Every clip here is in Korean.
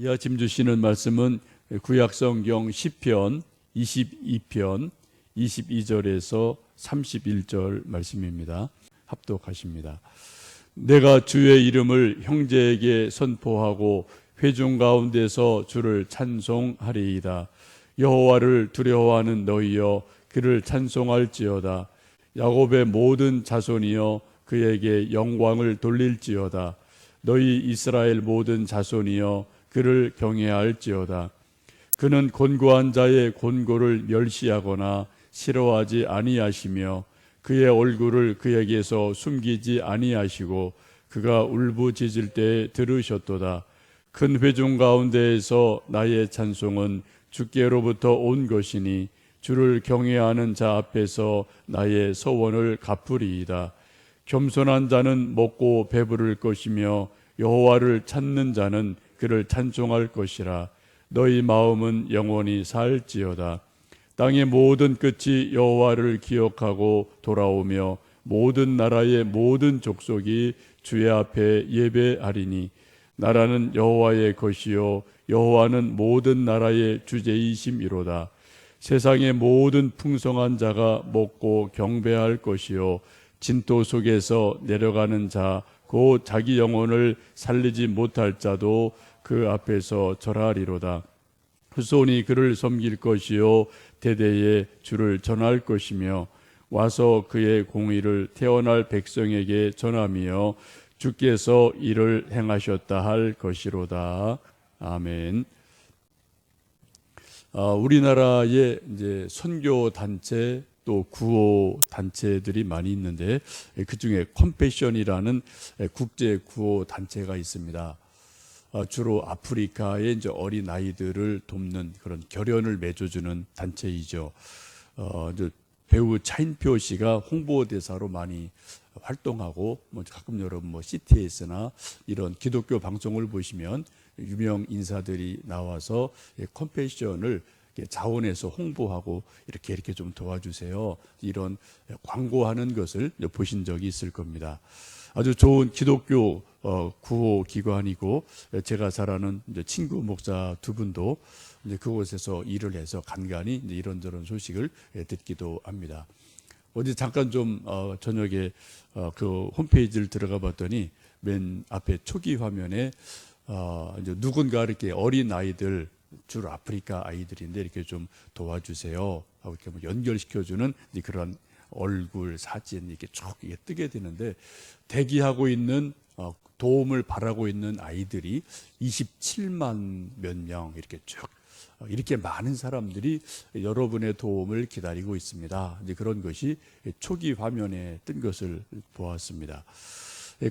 이하 짐 주시는 말씀은 구약성경 10편 22편 22절에서 31절 말씀입니다. 합독하십니다. 내가 주의 이름을 형제에게 선포하고 회중 가운데서 주를 찬송하리이다. 여호와를 두려워하는 너희여 그를 찬송할지어다. 야곱의 모든 자손이여 그에게 영광을 돌릴지어다. 너희 이스라엘 모든 자손이여 그를 경외할지어다. 그는 곤고한 자의 곤고를 멸시하거나 싫어하지 아니하시며 그의 얼굴을 그에게서 숨기지 아니하시고 그가 울부짖을 때 들으셨도다. 큰 회중 가운데에서 나의 찬송은 주께로부터 온 것이니 주를 경외하는 자 앞에서 나의 소원을 갚으리이다. 겸손한 자는 먹고 배부를 것이며 여호와를 찾는 자는 그를 찬송할 것이라. 너희 마음은 영원히 살지어다. 땅의 모든 끝이 여호와를 기억하고 돌아오며 모든 나라의 모든 족속이 주의 앞에 예배하리니 나라는 여호와의 것이요 여호와는 모든 나라의 주제이심이로다. 세상의 모든 풍성한 자가 먹고 경배할 것이요 진토 속에서 내려가는 자곧 자기 영혼을 살리지 못할 자도 그 앞에서 절하리로다. 후손이 그를 섬길 것이요 대대에 주를 전할 것이며 와서 그의 공의를 태어날 백성에게 전하며 주께서 이를 행하셨다 할 것이로다. 아멘. 아, 우리나라에 이제 선교 단체 또 구호 단체들이 많이 있는데 그 중에 컴패션이라는 국제 구호 단체가 있습니다. 어, 주로 아프리카의 이제 어린 아이들을 돕는 그런 결연을 맺어주는 단체이죠. 어, 배우 차인표 씨가 홍보 대사로 많이 활동하고 뭐 가끔 여러분 뭐 CTS나 이런 기독교 방송을 보시면 유명 인사들이 나와서 이 컴패션을 자원해서 홍보하고 이렇게 이렇게 좀 도와주세요. 이런 광고하는 것을 보신 적이 있을 겁니다. 아주 좋은 기독교 어, 구호 기관이고 제가 잘 아는 친구 목사 두 분도 이제 그곳에서 일을 해서 간간히 이런저런 소식을 예, 듣기도 합니다. 어제 잠깐 좀 어, 저녁에 어, 그 홈페이지를 들어가 봤더니 맨 앞에 초기 화면에 어, 이제 누군가 이렇게 어린 아이들 주로 아프리카 아이들인데 이렇게 좀 도와주세요 하고 이렇게 뭐 연결시켜주는 그런 얼굴 사진 이렇게 쭉 이게 뜨게 되는데 대기하고 있는 어, 도움을 바라고 있는 아이들이 27만 몇 명 이렇게 쭉 어, 이렇게 많은 사람들이 여러분의 도움을 기다리고 있습니다. 그런 것이 초기 화면에 뜬 것을 보았습니다.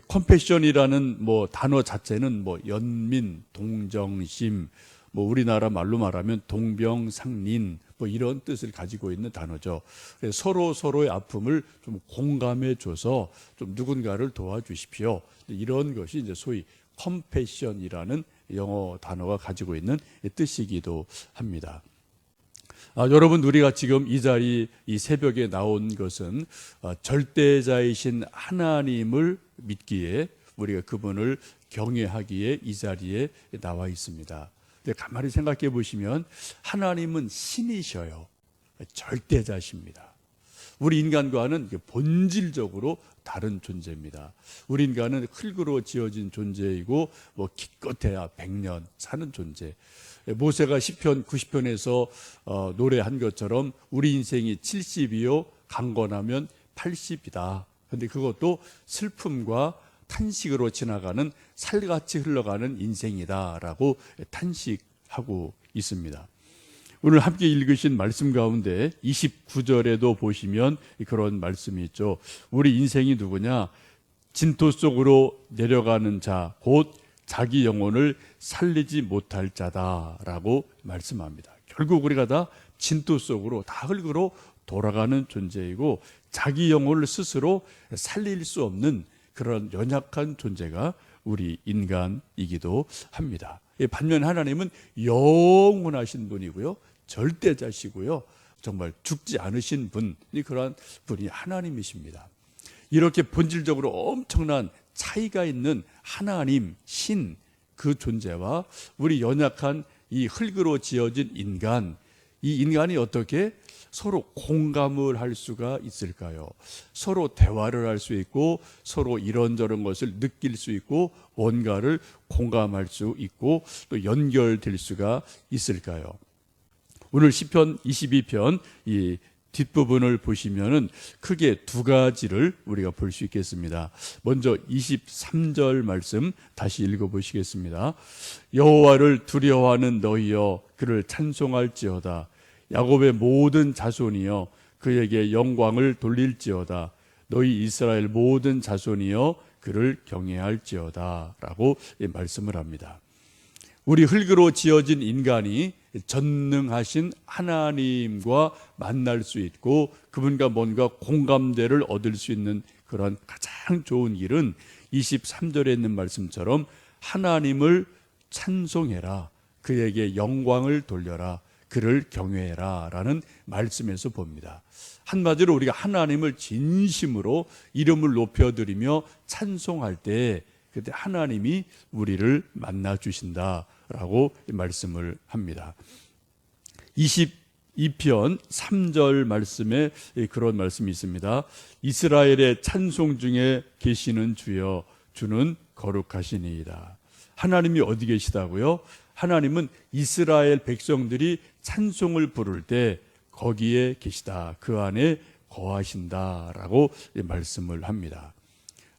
컴패션이라는 뭐 단어 자체는 뭐 연민, 동정심, 뭐 우리나라 말로 말하면 동병상린 뭐 이런 뜻을 가지고 있는 단어죠. 서로 서로의 아픔을 좀 공감해 줘서 좀 누군가를 도와주십시오. 이런 것이 이제 소위 컴패션이라는 영어 단어가 가지고 있는 뜻이기도 합니다. 아, 여러분 우리가 지금 이 자리 이 새벽에 나온 것은 어, 절대자이신 하나님을 믿기에 우리가 그분을 경외하기에 이 자리에 나와 있습니다. 근데 가만히 생각해 보시면 하나님은 신이셔요. 절대자십니다. 우리 인간과는 본질적으로 다른 존재입니다. 우리 인간은 흙으로 지어진 존재이고 뭐 기껏해야 100년 사는 존재. 모세가 시편 90편에서 어, 노래한 것처럼 우리 인생이 70이요 강건하면 80이다. 근데 그것도 슬픔과 탄식으로 지나가는 살같이 흘러가는 인생이다라고 탄식하고 있습니다. 오늘 함께 읽으신 말씀 가운데 29절에도 보시면 그런 말씀이 있죠. 우리 인생이 누구냐? 진토 속으로 내려가는 자, 곧 자기 영혼을 살리지 못할 자다라고 말씀합니다. 결국 우리가 다 진토 속으로 다 흙으로 돌아가는 존재이고 자기 영혼을 스스로 살릴 수 없는 그런 연약한 존재가 우리 인간이기도 합니다. 반면 하나님은 영원하신 분이고요. 절대자시고요. 정말 죽지 않으신 분이 그러한 분이 하나님이십니다. 이렇게 본질적으로 엄청난 차이가 있는 하나님, 신, 그 존재와 우리 연약한 이 흙으로 지어진 인간, 이 인간이 어떻게 서로 공감을 할 수가 있을까요? 서로 대화를 할 수 있고 서로 이런저런 것을 느낄 수 있고 뭔가를 공감할 수 있고 또 연결될 수가 있을까요? 오늘 시편 22편 이 뒷부분을 보시면은 크게 두 가지를 우리가 볼 수 있겠습니다. 먼저 23절 말씀 다시 읽어 보시겠습니다. 여호와를 두려워하는 너희여 그를 찬송할지어다. 야곱의 모든 자손이여 그에게 영광을 돌릴지어다. 너희 이스라엘 모든 자손이여 그를 경외할지어다라고 말씀을 합니다. 우리 흙으로 지어진 인간이 전능하신 하나님과 만날 수 있고 그분과 뭔가 공감대를 얻을 수 있는 그런 가장 좋은 길은 23절에 있는 말씀처럼 하나님을 찬송해라. 그에게 영광을 돌려라. 그를 경외해라. 라는 말씀에서 봅니다. 한마디로 우리가 하나님을 진심으로 이름을 높여드리며 찬송할 때 그때 하나님이 우리를 만나 주신다 라고 말씀을 합니다. 22편 3절 말씀에 그런 말씀이 있습니다. 이스라엘의 찬송 중에 계시는 주여 주는 거룩하시니이다. 하나님이 어디 계시다고요? 하나님은 이스라엘 백성들이 찬송을 부를 때 거기에 계시다. 그 안에 거하신다라고 말씀을 합니다.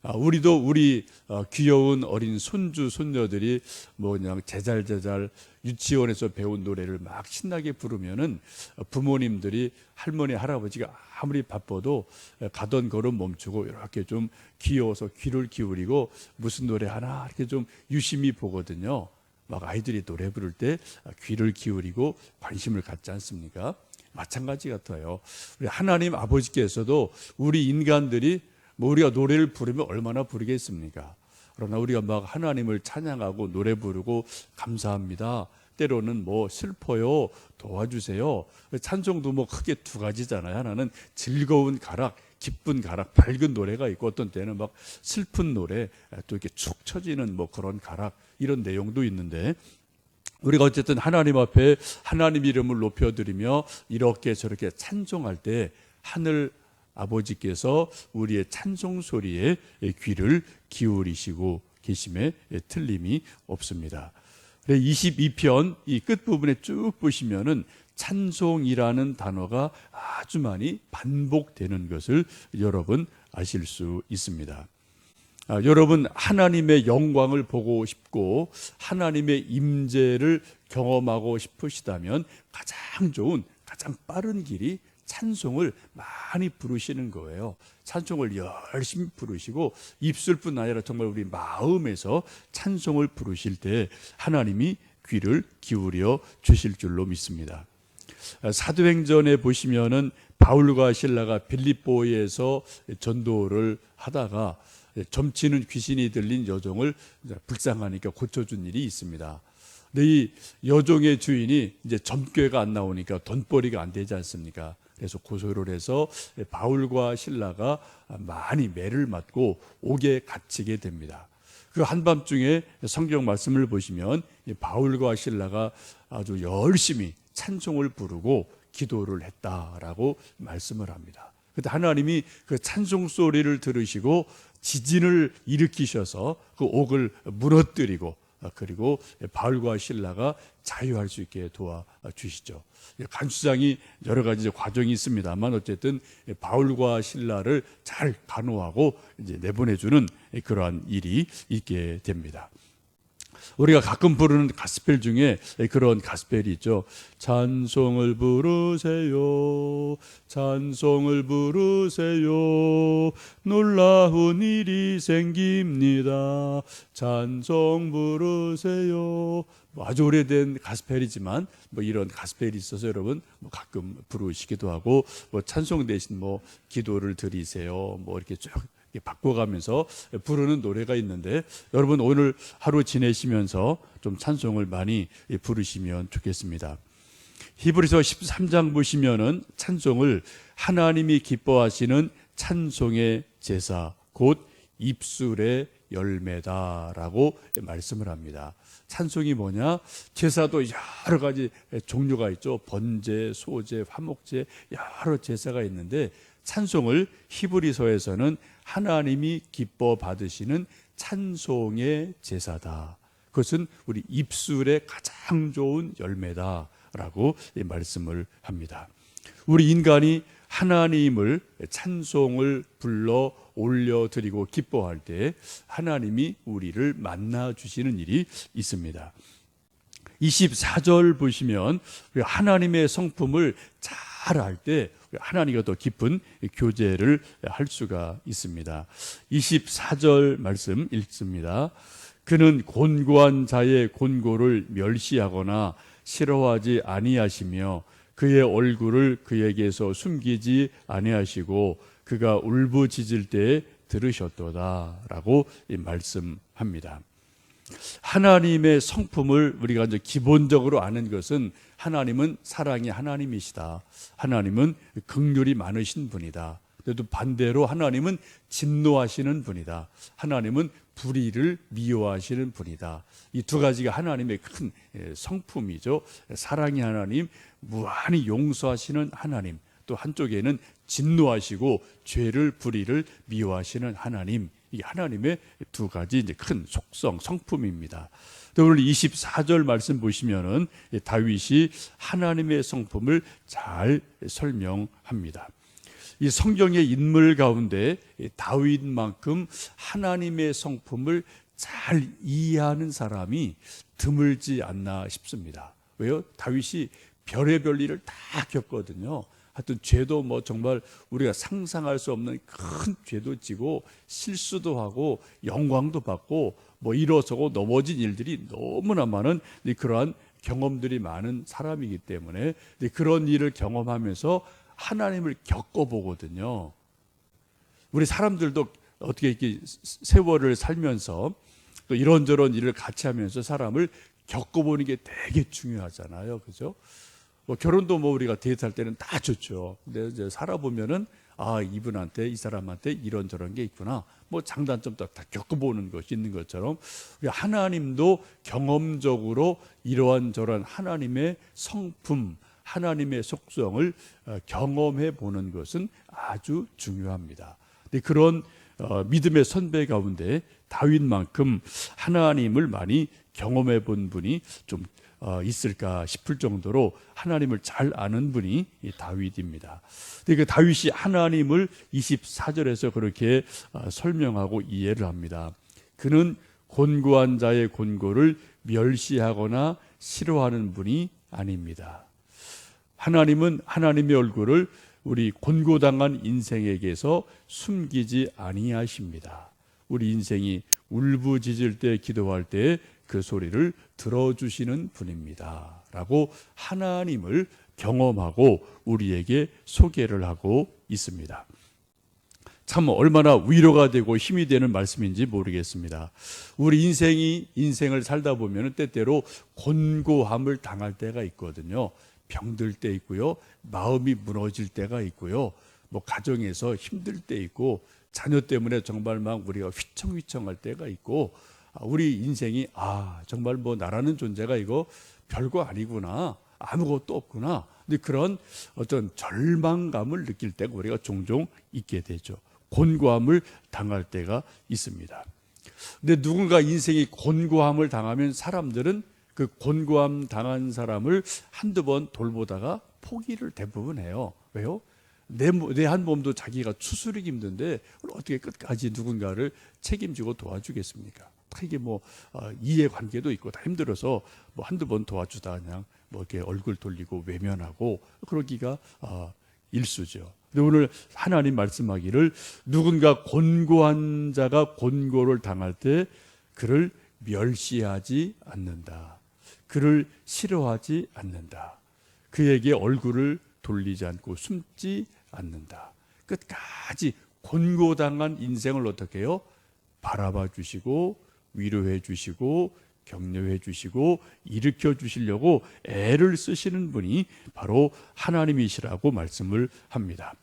아, 우리도 우리 어, 귀여운 어린 손주 손녀들이 뭐 그냥 제잘제잘 유치원에서 배운 노래를 막 신나게 부르면은 부모님들이 할머니 할아버지가 아무리 바빠도 가던 걸음 멈추고 이렇게 좀 귀여워서 귀를 기울이고 무슨 노래 하나 이렇게 좀 유심히 보거든요. 막 아이들이 노래 부를 때 귀를 기울이고 관심을 갖지 않습니까? 마찬가지 같아요. 우리 하나님 아버지께서도 우리 인간들이 뭐 우리가 노래를 부르면 얼마나 부르겠습니까? 그러나 우리가 막 하나님을 찬양하고 노래 부르고 감사합니다. 때로는 뭐 슬퍼요, 도와주세요. 찬송도 뭐 크게 두 가지잖아요. 하나는 즐거운 가락, 기쁜 가락, 밝은 노래가 있고 어떤 때는 막 슬픈 노래, 또 이렇게 축 처지는 뭐 그런 가락 이런 내용도 있는데 우리가 어쨌든 하나님 앞에 하나님 이름을 높여드리며 이렇게 저렇게 찬송할 때 하늘 아버지께서 우리의 찬송 소리에 귀를 기울이시고 계심에 틀림이 없습니다. 22편 이 끝부분에 쭉 보시면은 찬송이라는 단어가 아주 많이 반복되는 것을 여러분 아실 수 있습니다. 아, 여러분 하나님의 영광을 보고 싶고 하나님의 임재를 경험하고 싶으시다면 가장 좋은 가장 빠른 길이 찬송을 많이 부르시는 거예요. 찬송을 열심히 부르시고 입술뿐 아니라 정말 우리 마음에서 찬송을 부르실 때 하나님이 귀를 기울여 주실 줄로 믿습니다. 사도행전에 보시면은 바울과 신라가 빌립보에서 전도를 하다가 점치는 귀신이 들린 여종을 불쌍하니까 고쳐준 일이 있습니다. 근데 이 여종의 주인이 이제 점괘가 안 나오니까 돈벌이가 안 되지 않습니까? 그래서 고소를 해서 바울과 신라가 많이 매를 맞고 옥에 갇히게 됩니다. 그 한밤중에 성경 말씀을 보시면 바울과 신라가 아주 열심히 찬송을 부르고 기도를 했다라고 말씀을 합니다. 그때 하나님이 그 찬송 소리를 들으시고 지진을 일으키셔서 그 옥을 무너뜨리고 그리고 바울과 신라가 자유할 수 있게 도와주시죠. 간수장이 여러 가지 과정이 있습니다만 어쨌든 바울과 신라를 잘 간호하고 이제 내보내주는 그러한 일이 있게 됩니다. 우리가 가끔 부르는 가스펠 중에 그런 가스펠이 있죠. 찬송을 부르세요. 찬송을 부르세요. 놀라운 일이 생깁니다. 찬송 부르세요. 뭐 아주 오래된 가스펠이지만 뭐 이런 가스펠이 있어서 여러분 뭐 가끔 부르시기도 하고 뭐 찬송 대신 뭐 기도를 드리세요. 뭐 이렇게 쭉 바꿔가면서 부르는 노래가 있는데 여러분 오늘 하루 지내시면서 좀 찬송을 많이 부르시면 좋겠습니다. 히브리서 13장 보시면은 찬송을 하나님이 기뻐하시는 찬송의 제사 곧 입술의 열매다라고 말씀을 합니다. 찬송이 뭐냐? 제사도 여러 가지 종류가 있죠. 번제, 소제, 화목제 여러 제사가 있는데 찬송을 히브리서에서는 하나님이 기뻐 받으시는 찬송의 제사다. 그것은 우리 입술에 가장 좋은 열매다라고 이 말씀을 합니다. 우리 인간이 하나님을 찬송을 불러 올려드리고 기뻐할 때 하나님이 우리를 만나 주시는 일이 있습니다. 24절 보시면 우리 하나님의 성품을 잘 알 때 하나님과 더 깊은 교제를 할 수가 있습니다. 24절 말씀 읽습니다. 그는 곤고한 자의 곤고를 멸시하거나 싫어하지 아니하시며 그의 얼굴을 그에게서 숨기지 아니하시고 그가 울부짖을 때에 들으셨도다라고 말씀합니다. 하나님의 성품을 우리가 이제 기본적으로 아는 것은 하나님은 사랑의 하나님이시다. 하나님은 긍휼이 많으신 분이다. 그래도 반대로 하나님은 진노하시는 분이다. 하나님은 불의를 미워하시는 분이다. 이 두 가지가 하나님의 큰 예, 성품이죠. 사랑의 하나님, 무한히 용서하시는 하나님, 또 한쪽에는 진노하시고 죄를 불의를 미워하시는 하나님. 이게 하나님의 두 가지 이제 큰 속성, 성품입니다. 또 오늘 24절 말씀 보시면은 다윗이 하나님의 성품을 잘 설명합니다. 이 성경의 인물 가운데 다윗만큼 하나님의 성품을 잘 이해하는 사람이 드물지 않나 싶습니다. 왜요? 다윗이 별의별 일을 다 겪거든요. 하여튼 죄도 뭐 정말 우리가 상상할 수 없는 큰 죄도 지고 실수도 하고 영광도 받고 뭐 일어서고 넘어진 일들이 너무나 많은 그러한 경험들이 많은 사람이기 때문에 그런 일을 경험하면서 하나님을 겪어보거든요. 우리 사람들도 어떻게 이렇게 세월을 살면서 또 이런저런 일을 같이 하면서 사람을 겪어보는 게 되게 중요하잖아요. 그죠? 뭐 결혼도 뭐 우리가 데이트할 때는 다 좋죠. 근데 이제 살아보면은 아, 이분한테, 이 사람한테 이런저런 게 있구나. 뭐 장단점도 다 겪어보는 것이 있는 것처럼 하나님도 경험적으로 이러한 저런 하나님의 성품, 하나님의 속성을 어, 경험해 보는 것은 아주 중요합니다. 근데 그런 어, 믿음의 선배 가운데 다윗만큼 하나님을 많이 경험해 본 분이 좀 어, 있을까 싶을 정도로 하나님을 잘 아는 분이 다윗입니다. 그 다윗이 하나님을 24절에서 그렇게 설명하고 이해를 합니다. 그는 곤고한 자의 곤고를 멸시하거나 싫어하는 분이 아닙니다. 하나님은 하나님의 얼굴을 우리 곤고당한 인생에게서 숨기지 아니하십니다. 우리 인생이 울부짖을 때 기도할 때 그 소리를 들어주시는 분입니다. 라고 하나님을 경험하고 우리에게 소개를 하고 있습니다. 참 얼마나 위로가 되고 힘이 되는 말씀인지 모르겠습니다. 우리 인생이 인생을 살다 보면 때때로 곤고함을 당할 때가 있거든요. 병들 때 있고요. 마음이 무너질 때가 있고요. 뭐 가정에서 힘들 때 있고 자녀 때문에 정말 막 우리가 휘청휘청할 때가 있고 아, 우리 인생이 아 정말 뭐 나라는 존재가 이거 별거 아니구나 아무것도 없구나 근데 그런 어떤 절망감을 느낄 때가 우리가 종종 있게 되죠 곤고함을 당할 때가 있습니다 근데 누군가 인생이 곤고함을 당하면 사람들은 그 곤고함 당한 사람을 한두 번 돌보다가 포기를 대부분 해요. 왜요? 내한 몸도 자기가 추스르기 힘든데 어떻게 끝까지 누군가를 책임지고 도와주겠습니까? 이게 뭐 어, 이해 관계도 있고 다 힘들어서 뭐 한두 번 도와주다 그냥 뭐 이렇게 얼굴 돌리고 외면하고 그러기가 어, 일수죠. 근데 오늘 하나님 말씀하기를 누군가 곤고한 자가 곤고를 당할 때 그를 멸시하지 않는다. 그를 싫어하지 않는다. 그에게 얼굴을 돌리지 않고 숨지 않는다. 끝까지 곤고당한 인생을 어떻게 해요? 바라봐 주시고 위로해 주시고 격려해 주시고 일으켜 주시려고 애를 쓰시는 분이 바로 하나님이시라고 말씀을 합니다.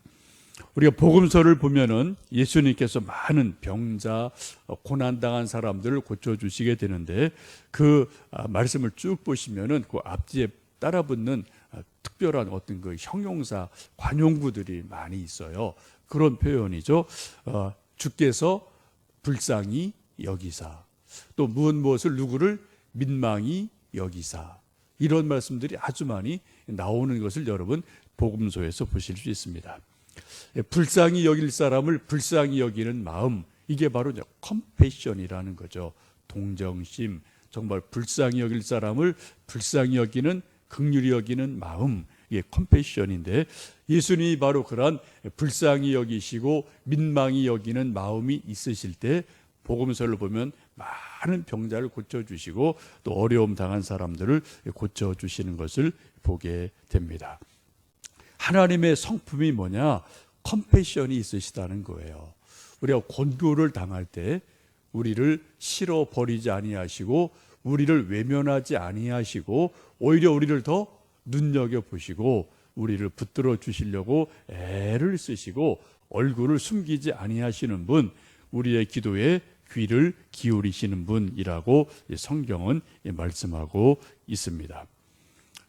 우리가 복음서를 보면은 예수님께서 많은 병자, 어, 고난당한 사람들을 고쳐주시게 되는데 그 아, 말씀을 쭉 보시면은 그 앞뒤에 따라 붙는 아, 특별한 어떤 그 형용사, 관용구들이 많이 있어요. 그런 표현이죠. 어, 주께서 불쌍히 여기사 또 무엇 무엇을 누구를 민망히 여기사 이런 말씀들이 아주 많이 나오는 것을 여러분 복음서에서 보실 수 있습니다. 예, 불쌍히 여길 사람을 불쌍히 여기는 마음 이게 바로 컴패션이라는 거죠. 동정심 정말 불쌍히 여길 사람을 불쌍히 여기는 극률이 여기는 마음 이게 컴패션인데 예수님이 바로 그러한 불쌍히 여기시고 민망히 여기는 마음이 있으실 때 복음서를 보면 많은 병자를 고쳐주시고 또 어려움 당한 사람들을 고쳐주시는 것을 보게 됩니다. 하나님의 성품이 뭐냐? 컴패션이 있으시다는 거예요. 우리가 곤고를 당할 때 우리를 싫어 버리지 아니하시고 우리를 외면하지 아니하시고 오히려 우리를 더 눈여겨 보시고 우리를 붙들어 주시려고 애를 쓰시고 얼굴을 숨기지 아니하시는 분 우리의 기도에 귀를 기울이시는 분이라고 성경은 말씀하고 있습니다.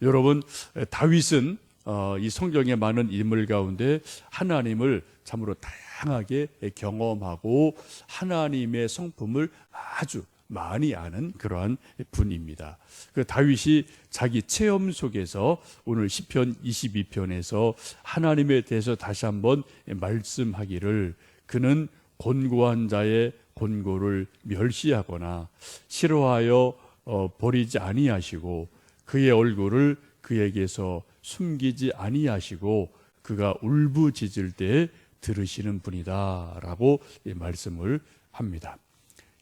여러분 다윗은 어, 이 성경의 많은 인물 가운데 하나님을 참으로 다양하게 경험하고 하나님의 성품을 아주 많이 아는 그러한 분입니다. 그 다윗이 자기 체험 속에서 오늘 시편 22편에서 하나님에 대해서 다시 한번 말씀하기를 그는 곤고한 자의 곤고를 멸시하거나 싫어하여 어, 버리지 아니하시고 그의 얼굴을 그에게서 숨기지 아니하시고 그가 울부짖을 때 들으시는 분이다라고 말씀을 합니다.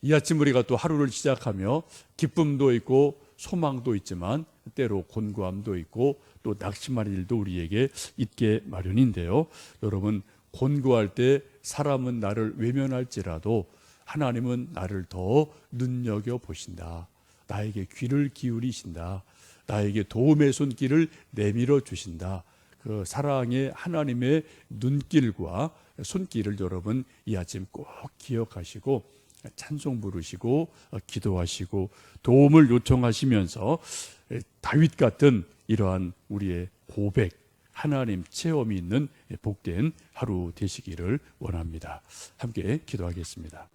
이 아침 우리가 또 하루를 시작하며 기쁨도 있고 소망도 있지만 때로 곤고함도 있고 또 낙심할 일도 우리에게 있게 마련인데요. 여러분 곤고할 때 사람은 나를 외면할지라도 하나님은 나를 더 눈여겨 보신다. 나에게 귀를 기울이신다. 나에게 도움의 손길을 내밀어 주신다. 그 사랑의 하나님의 눈길과 손길을 여러분 이 아침 꼭 기억하시고 찬송 부르시고 기도하시고 도움을 요청하시면서 다윗 같은 이러한 우리의 고백 하나님 체험이 있는 복된 하루 되시기를 원합니다. 함께 기도하겠습니다.